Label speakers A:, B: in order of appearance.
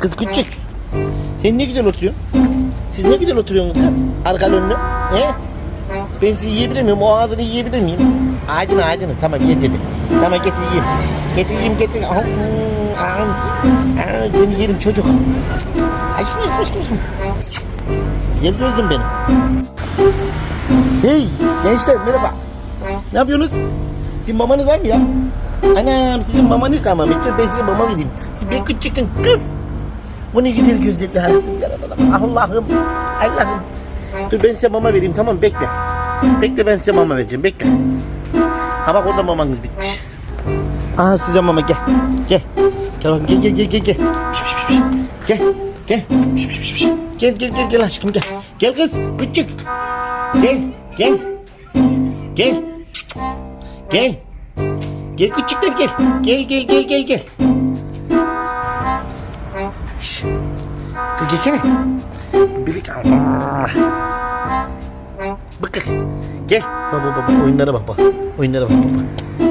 A: Kız küçük. Sen ne güzel oturuyorsun. Siz ne güzel oturuyorsunuz kız. Arkalı önlü. He? Ben sizi yiyebilir miyim? O ağzını yiyebilir miyim? Ağzını ağzını. Tamam ye dedi. Tamam getir yiyeyim. Getir yiyeyim getir. Ahım, ahım, ahım. Seni yerim çocuk. Aşkım aşkım aşkım. Güzel gözlüm benim. Hey gençler merhaba. Ne yapıyorsunuz? Sizin mamanız var mı ya? Anam sizin mamanız kalmamış. Dur ben size mama vereyim. Siz bir küçükün kız. Bu ne güzel gözlerli Rabbim yaradanım. Allah'ım. Allah'ım. Dur ben size mama vereyim tamam bekle. Bekle ben size mama vereceğim bekle. Ha bak orada mamanız bitmiş. Aha size mama gel. Gel. Gel bakayım gel gel gel gel. gel. Piş, piş, piş. Gel. Gel. Piş, piş, piş. Gel gel gel gel aşkım gel. Gel kız küçük. Gel gel. Gel. Gel. Gel küçükler gel. Gel gel gel gel gel. Kız gelsene. Bebek. Bıkık. Gel. Baba baba oyunlara bak bak. Oyunlara bak baba.